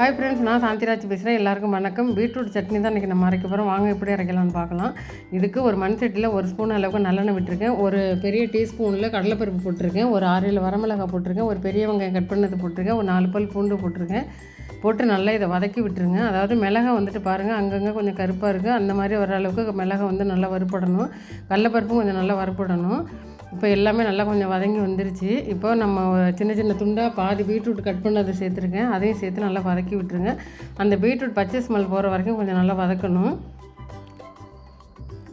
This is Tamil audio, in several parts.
ஹாய் ஃப்ரெண்ட்ஸ் நான் சாந்திராஜ் பேசுகிறேன் எல்லாருக்கும் வணக்கம். பீட்ரூட் சட்னி தான் இன்றைக்கி நம்ம அரைக்க போகிறோம் வாங்க எப்படி அரைக்கலாம்னு பார்க்கலாம். இதுக்கு ஒரு மண் சட்டியில் ஒரு ஸ்பூன் அளவுக்கு நல்லெண்ணெய் விட்டுருக்கேன். ஒரு பெரிய டீஸ்பூனில் கடலைப்பருப்பு போட்டிருக்கேன். ஒரு ஆறு ஏழு வரமிளகாய் போட்டிருக்கேன். ஒரு பெரிய வெங்காயம் கட் பண்ணது போட்டிருக்கேன். ஒரு நாலு பல் பூண்டு போட்டிருக்கேன். போட்டு நல்லா இதை வதக்கி விட்டுருங்க. அதாவது மிளகா வந்துட்டு பாருங்கள் அங்கங்கே கொஞ்சம் கருப்பாக இருக்குது அந்த மாதிரி வர அளவுக்கு மிளகா வந்து நல்லா வறுப்படணும் கடலைப்பருப்பும் கொஞ்சம் நல்லா வறுப்படணும் இப்போ எல்லாமே நல்லா கொஞ்சம் வதங்கி வந்துருச்சு. இப்போ நம்ம சின்ன சின்ன துண்டாக பாதி பீட்ரூட் கட் பண்ணதை சேர்த்துருக்கேன். அதையும் சேர்த்து நல்லா வதக்கி விட்டுருங்க. அந்த பீட்ரூட் பச்சை ஸ்மெல் போகிற வரைக்கும் கொஞ்சம் நல்லா வதக்கணும்.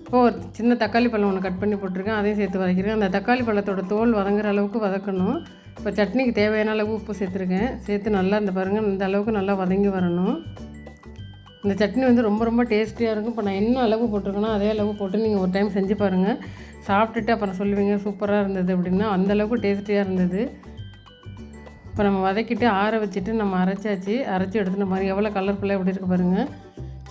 இப்போ ஒரு சின்ன தக்காளி பழம் ஒன்று கட் பண்ணி போட்டிருக்கேன். அதையும் சேர்த்து வதக்கிருக்கேன். அந்த தக்காளி பழத்தோட தோல் வதங்குற அளவுக்கு வதக்கணும். இப்போ சட்னிக்கு தேவையான அளவு உப்பு சேர்த்துருக்கேன். சேர்த்து நல்லா இந்த பாருங்கள் இந்த அளவுக்கு நல்லா வதங்கி வரணும். இந்த சட்னி வந்து ரொம்ப ரொம்ப டேஸ்டியாக இருக்கும். இப்போ நான் என்ன அளவு போட்டிருக்கேனோ அதே அளவு போட்டு நீங்கள் ஒரு டைம் செஞ்சு பாருங்கள் சாப்பிட்டுட்டு அப்புறம் சொல்லுவீங்க சூப்பராக இருந்தது அப்படின்னா அந்த அளவுக்கு டேஸ்டியாக இருந்தது. இப்போ நம்ம வதக்கிட்டு ஆற வச்சுட்டு நம்ம அரைச்சாச்சு. அரைச்சி எடுத்துன மாதிரி எவ்வளோ கலர்ஃபுல்லாக எப்படி இருக்கு பாருங்கள்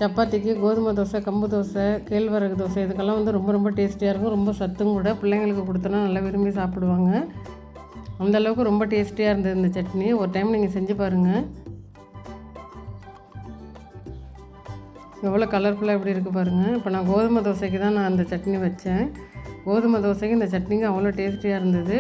சப்பாத்திக்கு கோதுமை தோசை கம்பு தோசை கேழ்வரகு தோசை இதுக்கெல்லாம் வந்து ரொம்ப ரொம்ப டேஸ்டியாக இருக்கும். ரொம்ப சத்தும் கூட. பிள்ளைங்களுக்கு கொடுத்தோன்னா நல்லா விரும்பி சாப்பிடுவாங்க. அந்த அளவுக்கு ரொம்ப டேஸ்டியாக இருந்தது இந்த சட்னி. ஒரு டைம் நீங்கள் செஞ்சு பாருங்கள் எவ்வளோ கலர்ஃபுல்லாக எப்படி இருக்குது பாருங்கள் இப்போ நான் கோதுமை தோசைக்கு தான் நான் அந்த சட்னி வச்சேன். கோதுமை தோசைக்கு இந்த சட்னிக்கு அவ்வளோ டேஸ்டியாக இருந்தது.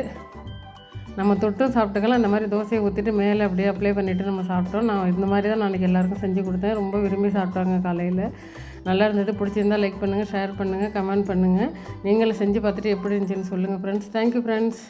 நம்ம தொட்டும் சாப்பிட்டுக்கலாம். இந்த மாதிரி தோசையை ஊற்றிட்டு மேலே அப்படியே அப்ளை பண்ணிவிட்டு நம்ம சாப்பிட்டோம். நான் இந்த மாதிரி தான் நாளைக்கு எல்லாருக்கும் செஞ்சு கொடுத்தேன். ரொம்ப விரும்பி சாப்பிட்டாங்க காலையில். நல்லா இருந்தது. பிடிச்சிருந்தால் லைக் பண்ணுங்கள் ஷேர் பண்ணுங்கள் கமெண்ட் பண்ணுங்கள் நீங்களும் செஞ்சு பார்த்துட்டு எப்படி இருந்துச்சுன்னு சொல்லுங்கள் ஃப்ரெண்ட்ஸ் தேங்க்யூ ஃப்ரெண்ட்ஸ்